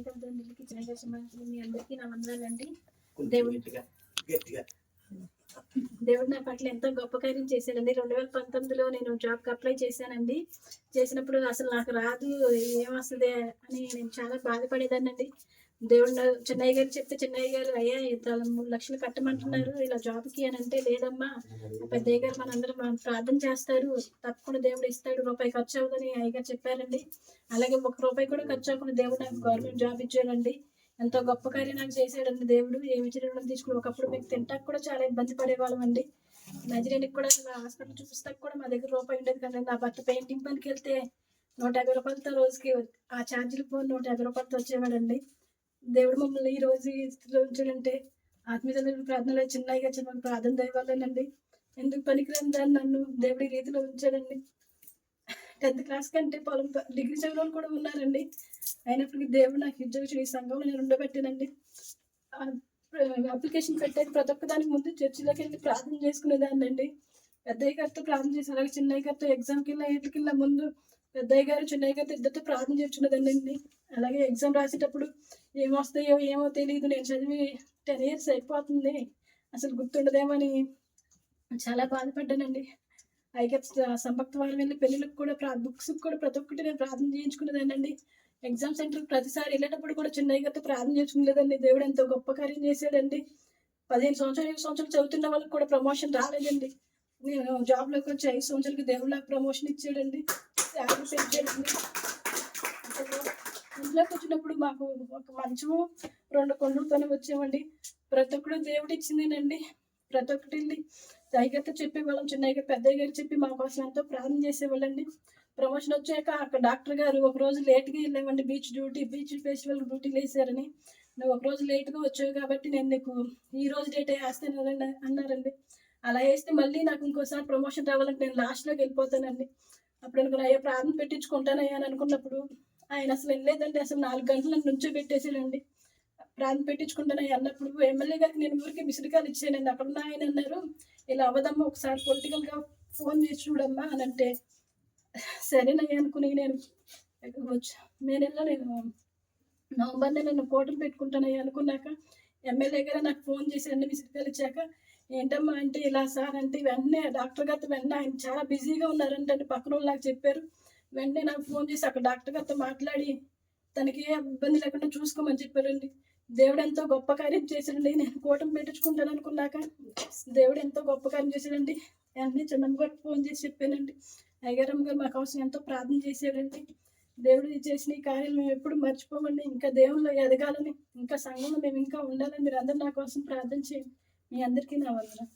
మీ అందరికీ నా వందనాలండి కొంచెం దేవుడు- గట్టిగా దేవుడు నా పట్ల ఎంతో గొప్ప కార్యం చేశాడండి. రెండు వేల పంతొమ్మిదిలో నేను జాబ్కి అప్లై చేశానండి. చేసినప్పుడు అసలు నాకు రాదు ఏమొస్తుంది అని నేను చాలా బాధపడేదానండి దేవుడు చెన్నయ్య చిన్నయ్య గారు చెప్తే చిన్నయ్య గారు అయ్యా ఇంత మూడు లక్షలు కట్టమంటున్నారు. ఇలా జాబ్కి అని అంటే లేదమ్మా. పెద్దయ్య గారు మనందరం మనం ప్రార్థన చేస్తారు. తప్పకుండా దేవుడు ఇస్తాడు. రూపాయి ఖర్చు అవ్వదని అయ్యగారు చెప్పారండి. అలాగే ఒక రూపాయి కూడా ఖర్చు అవ్వకుండా దేవుడు నాకు గవర్నమెంట్ జాబ్ ఇచ్చాడండి. ఎంతో గొప్ప కార్యం నాకు చేశాడండి దేవుడు. ఏమి ఇచ్చిన తీసుకుని ఒకప్పుడు మీకు తింటాక కూడా చాలా ఇబ్బంది పడేవాళ్ళం అండి. నజరేనికి కూడా హాస్పిటల్ చూపిస్తాక కూడా మా దగ్గర రూపాయి ఉండేది కదండి. నా భర్త పెయింటింగ్ పనికి వెళ్తే నూట యాభై రూపాయలతో రోజుకి ఆ ఛార్జీలు పోయి నూట యాభై రూపాయలతో వచ్చేవాడండి. దేవుడు మమ్మల్ని ఈ రోజు స్థితిలో ఉంచాడంటే ఆత్మీయ ప్రార్థనలో చిన్నగా చిన్న ప్రార్థన దయవాళ్ళనండి ఎందుకు పనికిరాని దాన్ని నన్ను దేవుడి రీతిలో ఉంచాడండి? టెన్త్ క్లాస్ కంటే పొలం ప- డిగ్రీ చదివిన వాళ్ళు కూడా ఉన్నారండి. అయినప్పటికీ దేవుడు నాకు ఉద్యోగం ఈ సంఘంలో నేను ఉండబెట్టానండి. అప్లికేషన్ పెట్టేది ప్రతి ఒక్క దానికి ముందు చర్చిలోకి వెళ్ళి ప్రార్థన చేసుకునేదాన్ని అండి పెద్దయ్య గారితో ప్రార్థన చేసి అలాగే చిన్నయ్య గారితో ఎగ్జామ్కి వెళ్ళిన వీటికి ముందు పెద్దయ్య గారు చిన్నయ్య గారితో ఇద్దరితో ప్రార్థన చేర్చుకునేదాన్ని అండి అలాగే ఎగ్జామ్ రాసేటప్పుడు ఏమొస్తాయో ఏమో తెలియదు నేను చదివి టెన్ ఇయర్స్ అయిపోతుంది. అసలు గుర్తుండదేమని చాలా బాధపడ్డానండి. అయితే సంపక్త వారం వెళ్ళి పెళ్ళిళ్ళకి కూడా ప్రా బుక్స్ కూడా ప్రతి ఒక్కటి నేను ప్రార్థన చేయించుకునేదానండి ఎగ్జామ్ సెంటర్ ప్రతిసారి వెళ్ళేటప్పుడు కూడా చిన్నయ్య గారితో ప్రార్థన చేసుకునేదండి దేవుడు ఎంతో గొప్ప కార్యం చేశాడండి. పదిహేను సంవత్సరాలు ఇరవై సంవత్సరాలు చదువుతున్న వాళ్ళకి కూడా ప్రమోషన్ రాలేదండి. నేను జాబ్లోకి వచ్చి ఐదు సంవత్సరాలకి దేవుడు నాకు ప్రమోషన్ ఇచ్చాడండి శాలరీ పెంచాడండి ఇంట్లోకి వచ్చినప్పుడు మాకు ఒక మంచము రెండు కొండలతోనే వచ్చామండి ప్రతి ఒక్కరు దేవుడు ఇచ్చిందేనండి. ప్రతి ఒక్కటి వెళ్ళి అయ్యగారితో చెప్పేవాళ్ళం చిన్నయ్య గారు పెద్దయ్య గారు చెప్పి మా కోసం ఎంతో ప్రార్థన చేసేవాళ్ళండి. ప్రమోషన్ వచ్చాక అక్కడ డాక్టర్ గారు ఒక రోజు లేట్గా వెళ్ళామండి. బీచ్ డ్యూటీ బీచ్ ఫెస్టివల్ డ్యూటీలు వేసారని నువ్వు ఒక రోజు లేట్గా వచ్చావు కాబట్టి నేను నీకు ఈ రోజు డేట్ వేస్తాను అన్నారండి. అలా వేస్తే మళ్ళీ నాకు ఇంకోసారి ప్రమోషన్ రావాలంటే నేను లాస్ట్లోకి వెళ్ళిపోతానండి. అప్పుడు అనుకున్నా అయ్యా ప్రార్థన పెట్టించుకుంటానయ్యా అని అనుకున్నప్పుడు ఆయన అసలు వెళ్ళలేదండి అసలు నాలుగు గంటల నుంచో పెట్టేసాడండి ప్రార్థన పెట్టించుకుంటానయ్యా అన్నప్పుడు ఎమ్మెల్యే గారికి నేను ఊరికి మిసిరికాలు ఇచ్చానండి అక్కడ ఆయన అన్నారు ఇలా అవ్వదమ్మా ఒకసారి పొలిటికల్గా ఫోన్ చేసి చూడమ్మా అని అంటే సరేనయ్యా అనుకుని నేను వచ్చా మే నెలలో నేను నవంబర్ నెల నేను కోటలు పెట్టుకుంటానయ్యా అనుకున్నాక ఎమ్మెల్యే గారు నాకు ఫోన్ చేసి అన్ని విసిరికాలు ఇచ్చాక. ఏంటమ్మా అంటే ఇలా సార్ అంటే ఇవన్నీ డాక్టర్ గారితో వెంటనే ఆయన చాలా బిజీగా ఉన్నారంటే పక్కన వాళ్ళు నాకు చెప్పారు. వెంటనే నాకు ఫోన్ చేసి అక్కడ డాక్టర్ గారితో మాట్లాడి తనకి ఏ ఇబ్బంది లేకుండా చూసుకోమని చెప్పారండి. దేవుడు ఎంతో గొప్ప కార్యం చేశాడండి. నేను కూటమి పెట్టించుకుంటాను అనుకున్నాక దేవుడు ఎంతో గొప్ప కార్యం చేశాడండి. వెంటనే చిన్నమ్మ గారికి ఫోన్ చేసి చెప్పానండి. అయ్యగారమ్మ గారు మా కోసం ఎంతో ప్రార్థన చేశాడండి దేవుడు చేసిన ఈ కార్యాలు మేము ఎప్పుడు మర్చిపోమండి. ఇంకా దేవుళ్ళు ఎదగాలని ఇంకా సంఘంలో మేము ఇంకా ఉండాలని మీరు అందరు నా కోసం ప్రార్థన చేయండి. మీ అందరికీ నా వందన